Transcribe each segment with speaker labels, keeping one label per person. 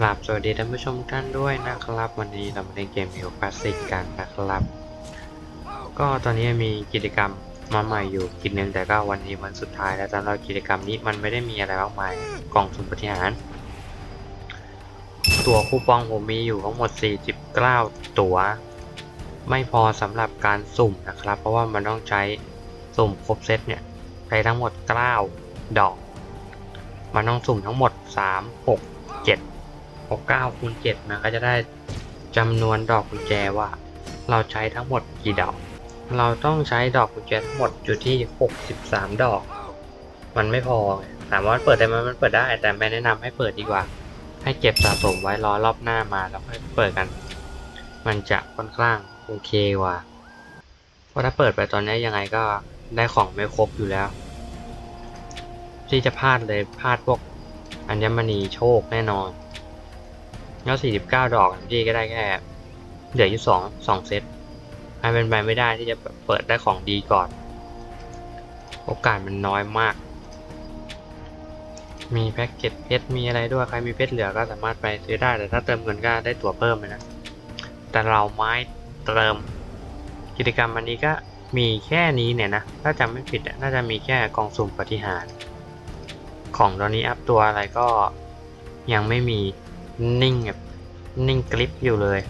Speaker 1: กราบสวัสดีท่านผู้ชมท่านด้วยนะครับ วันนี้เรามาเล่นเกมเอลคลาสสิกกันนะครับ ก็ตอนนี้มีกิจกรรมมาใหม่อยู่กิจหนึ่งแต่ก็วันนี้วันสุดท้ายแล้วสำหรับกิจกรรมนี้มันไม่ได้มีอะไรมากมายกล่องสุ่มปฏิหารตัวคูปองผมมีอยู่ทั้งหมด 49 ตัวไม่พอสำหรับการสุ่มนะครับ เพราะว่ามันต้องใช้สุ่มครบเซตเนี่ยใช้ทั้งหมด 9 ดอก มันต้องสุ่มทั้งหมด 3 6 7 6 9คูณ7มันก็จะได้จำนวนดอกกุญแจว่า เราใช้ทั้งหมดกี่ดอก เราต้องใช้ดอกกุญแจทั้งหมดอยู่ที่ 63 ดอก มันไม่พอถามว่าเปิดได้ไหมมันเปิดได้ แต่ไม่แนะนำให้เปิดดีกว่า ให้เก็บสะสมไว้รอรอบหน้ามาแล้วค่อยเปิดกัน มันจะค่อนข้างโอเคกว่า เพราะถ้าเปิดไปตอนนี้ยังไงก็ได้ของไม่ครบอยู่แล้ว ที่จะพลาดเลยพลาดพวกอัญมณีโชคแน่นอน แล้ว49ดอกที่ก็ได้แค่เหลืออยู่สองสองเซตมันเป็นไปไม่ได้ที่จะเปิดได้ของดีก่อน โอกาสมันน้อยมาก มีแพ็กเกจเพชรมีอะไรด้วยใครมีเพชรเหลือก็สามารถไปซื้อได้แต่ถ้าเติมเงินก็ได้ตั๋วเพิ่มเลยนะแต่เราไม่เติมกิจกรรมอันนี้ก็มีแค่นี้เนี่ยนะ ถ้าจำไม่ผิดน่าจะมีแค่กองสุ่มปฏิหาร ของตอนนี้อัพตัวอะไรก็ยังไม่มี นิ่งแบบนิ่งกริปอยู่เลย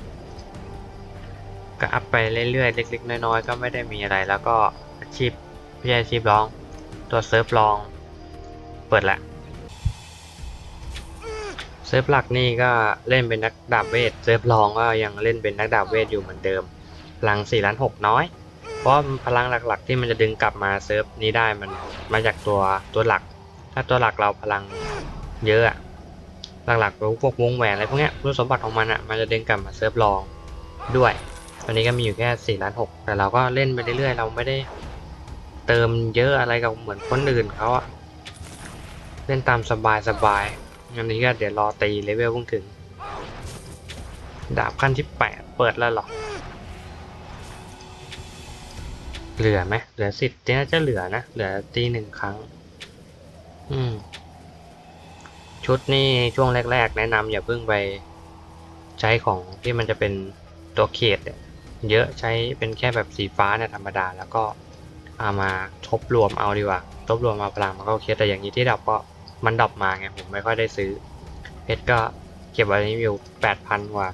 Speaker 1: ก็อัพไปเรื่อยๆ เล็กๆ น้อยๆ ก็ไม่ได้มีอะไร แล้วก็อาชีพพี่อาชีพลอง ตัวเซิร์ฟลอง เปิดละเซิร์ฟหลักนี่ก็เล่นเป็นนักดาบเวท เซิร์ฟลองก็ยังเล่นเป็นนักดาบเวทอยู่เหมือนเดิม พลัง4ล้าน6น้อย เพราะพลังหลักๆ ที่มันจะดึงกลับมาเซิร์ฟนี้ได้มันมาจากตัวตัวหลัก ถ้าตัวหลักเราพลังเยอะ หลักๆพวกวงแหวนอะไรพวกเนี้ยรูปสมบัติของมันอะมันจะเดึงกลับมาเซิร์ฟลองด้วยตอนนี้ก็มีอยู่แค่4ล้าน6แต่เราก็เล่นไปเรื่อยๆ เราไม่ได้เติมเยอะอะไรกับเหมือนคนอื่นเขาอะเล่นตามสบายสบายอันนี้ก็เดี๋ยวรอตีเลเวลเพิ่งถึง ดาบขั้นที่ 8 เปิดแล้วหรอ เหลือไหมเหลือสิบน่าจะเหลือนะ เหลือตีหนึ่งครั้ง อืม ชุดนี่ช่วงแรก ๆ แนะนำอย่าเพิ่งไปใช้ของที่มันจะเป็นตัวเขตเยเยอะใช้เป็นแค่แบบสีฟ้าเนี่ยธรรมดา แล้วก็เอามาทบรวมเอาดีกว่าทบรวมมาพลังมันก็โอเคแต่อย่างนี้ที่ดับก็มันดับมาไงผมไม่ค่อยได้ซื้อเพชรก็เก็บไว้นี้อยู่แปดพันกว่า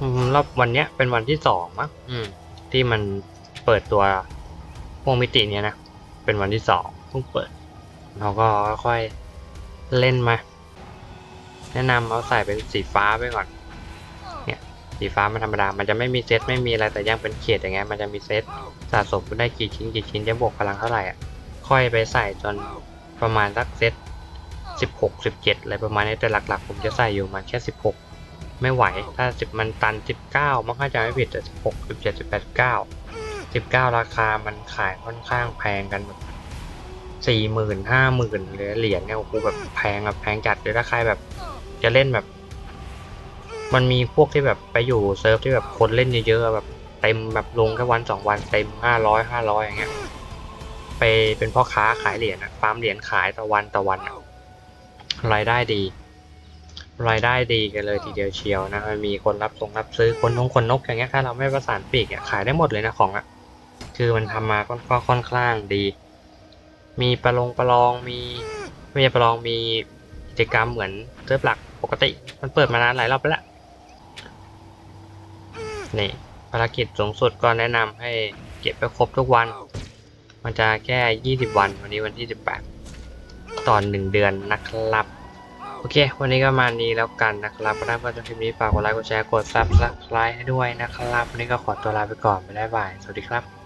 Speaker 1: อืมรอบวันเนี้ยเป็นวันที่สองมั้งอืมที่มันเปิดตัววงมิติเนี้ยนะ เป็นวันที่สองเพิ่งเปิด เราก็ค่อยเล่นมา แนะนำเอาใส่เป็นสีฟ้าไปก่อน เนี่ยสีฟ้ามันธรรมดา มันจะไม่มีเซตไม่มีอะไรแต่ยังเป็นเขตอย่างเงี้ยมันจะมีเซตสะสมได้กี่ชิ้นกี่ชิ้นจะบวกพลังเท่าไหร่อะค่อยไปใส่จนประมาณสักเซตสิบหกสิบเจ็ดอะไรประมาณนี้แต่หลักๆ ผมจะใส่อยู่มาแค่สิบหกไม่ไหวถ้าสิบมันตันสิบเก้ามันก็จะไม่ผิดแต่สิบหกสิบเจ็ดสิบแปดเก้าสิบเก้าราคามันขายค่อนข้างแพงกันแบบ สี่หมื่นห้าหมื่นเลยเหรียญเนี่ยโอ้โหแบบแพงแบบแพงจัดเลยถ้าใครแบบจะเล่นแบบ มันมีพวกที่แบบไปอยู่เซิร์ฟที่แบบคนเล่นเยอะๆแบบเต็มแบบลงแค่วันสองวันเต็มห้าร้อยห้าร้อยอย่างเงี้ยไปเป็นพ่อค้าขายเหรียญอะฟาร์มเหรียญขายต่อวันต่อวันอะรายได้ดีรายได้ดีกันเลยทีเดียวเชียวนะมันมีคนรับส่งรับซื้อคนนงคนนกอย่างเงี้ยถ้าเราไม่ประสานปีกอะขายได้หมดเลยนะของอะคือมันทำมาก็ค่อนข้างดี มีประลงประลองมีไม่ใช่ประลองมีกิจกรรมเหมือนเซิร์ฟหลักปกติ มันเปิดมานานหลายรอบแล้วนี่ภารกิจสูงสุดก็แนะนำให้เก็บไปครบทุกวัน มันจะแค่ 20 วัน วันนี้วันที่ 18 ตอน 1 เดือนนะครับ โอเค วันนี้ก็มานี้แล้วกันนะครับถ้าเพื่อนชอบคลิปนี้ฝากกดไลค์ กดแชร์ กด Subscribe ให้ด้วยนะครับ วันนี้ก็ขอตัวลาไปก่อนไปได้บาย สวัสดีครับ